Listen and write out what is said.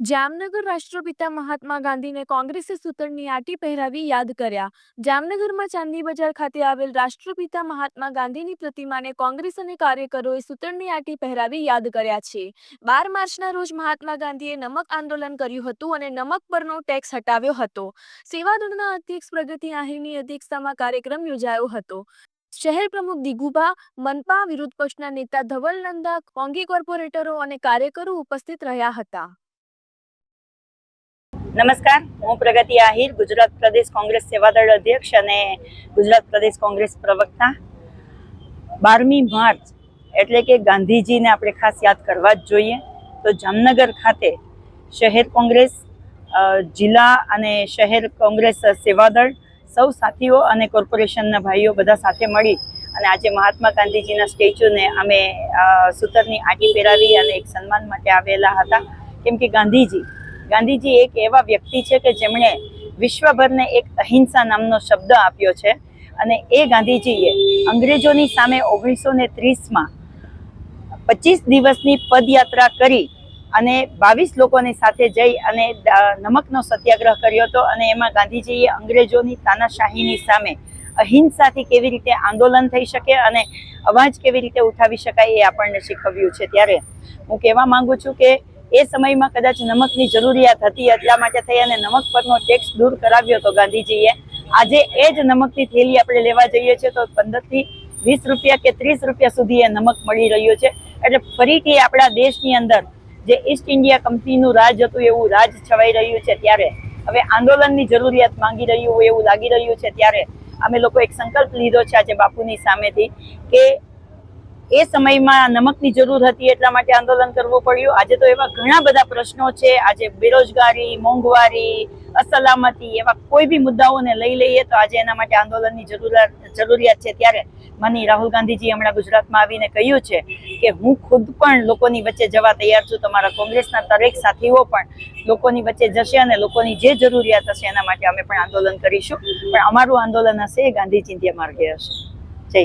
જામનગર રાષ્ટ્રપિતા મહાત્મા ગાંધીને કોંગ્રેસે સૂતરની આંટી પહેરાવી યાદ કર્યા. જામનગરમાં ચાંદની બજાર ખાતે આવેલ રાષ્ટ્રપિતા મહાત્મા ગાંધીની પ્રતિમાને કોંગ્રેસ અને કાર્યકરોએ સૂતરની આંટી પહેરાવી યાદ કર્યા છે. બાર માર્ચના રોજ મહાત્મા ગાંધીએ નમક આંદોલન કર્યું હતું અને નમક પરનો ટેક્સ હટાવ્યો હતો. સેવાદળના અધ્યક્ષ પ્રગતિ આહિરની અધ્યક્ષતામાં કાર્યક્રમ યોજાયો હતો. શહેર પ્રમુખ દિગુભા, મનપા, વિરોધ પક્ષના નેતા ધવલ નંદા, કોંગી કોર્પોરેટરો અને કાર્યકરો ઉપસ્થિત રહ્યા હતા. નમસ્કાર. હું પ્રગતિ આહિર, ગુજરાત પ્રદેશ કોંગ્રેસ સેવાદળ અધ્યક્ષ અને ગુજરાત પ્રદેશ કોંગ્રેસ પ્રવક્તા. બારમી માર્ચ એટલે કે ગાંધીજીને આપણે ખાસ યાદ કરવા જ જોઈએ. તો જામનગર ખાતે શહેર કોંગ્રેસ જિલ્લા અને શહેર કોંગ્રેસ સેવાદળ સૌ સાથીઓ અને કોર્પોરેશનના ભાઈઓ બધા સાથે મળી અને આજે મહાત્મા ગાંધીજીના સ્ટેચ્યુને અમે સૂતરની આંટી પહેરાવી અને એક સન્માન માટે આવેલા હતા. કેમ કે ગાંધીજી ગાંધીજી એક એવા વ્યક્તિ છે કે જેમણે વિશ્વભરને એક અહિંસા નામનો શબ્દ આપ્યો છે અને એ ગાંધીજીએ અંગ્રેજોની સામે ઓગણીસો ને ત્રીસમાં પચીસ દિવસની પદયાત્રા કરી અને બાવીસ લોકોની સાથે જઈ અને નમકનો સત્યાગ્રહ કર્યો હતો અને એમાં ગાંધીજીએ અંગ્રેજોની તાનાશાહીની સામે અહિંસાથી કેવી રીતે આંદોલન થઈ શકે અને અવાજ કેવી રીતે ઉઠાવી શકાય એ આપણને શીખવ્યું છે. ત્યારે હું કહેવા માંગુ છું કે એ સમયમાં કદાચ નમકની જરૂરિયાત હતી, એટલા માટે થઈ અને નમક પરનો ટેક્સ દૂર કરાવ્યો હતો ગાંધીજીએ. આજે એ જ નમકની થેલી આપણે લેવા જઈએ છીએ તો પંદરથી વીસ રૂપિયા કે ત્રીસ રૂપિયા સુધી એ નમક મળી રહ્યો છે. એટલે ફરીથી આપણા દેશની અંદર જે ઈસ્ટ ઇન્ડિયા કંપનીનું રાજ હતું, એવું રાજ છવાઈ રહ્યું છે ત્યારે. હવે આંદોલનની જરૂરિયાત માંગી રહ્યું હોય એવું લાગી રહ્યું છે ત્યારે. અમે લોકો એક સંકલ્પ લીધો છે આજે બાપુની સામેથી કે એ સમયમાં નમકની જરૂર હતી એટલા માટે આંદોલન કરવું પડ્યું. આજે તો એવા ઘણા બધા પ્રશ્નો છે. આજે બેરોજગારી, મોંઘવારી, અસલામતી એવા કોઈ બી મુદ્દાઓને લઈ લઈએ તો આજે એના માટે આંદોલનની જરૂરિયાત જરૂરિયાત છે. ત્યારે માની રાહુલ ગાંધીજી હમણાં ગુજરાતમાં આવીને કહ્યું છે કે હું ખુદ પણ લોકોની વચ્ચે જવા તૈયાર છું. તમારા કોંગ્રેસના દરેક સાથીઓ પણ લોકોની વચ્ચે જશે અને લોકોની જે જરૂરિયાત હશે એના માટે અમે પણ આંદોલન કરીશું. પણ અમારું આંદોલન હશે એ ગાંધી ચિંધ્યા માર્ગે હશે. જય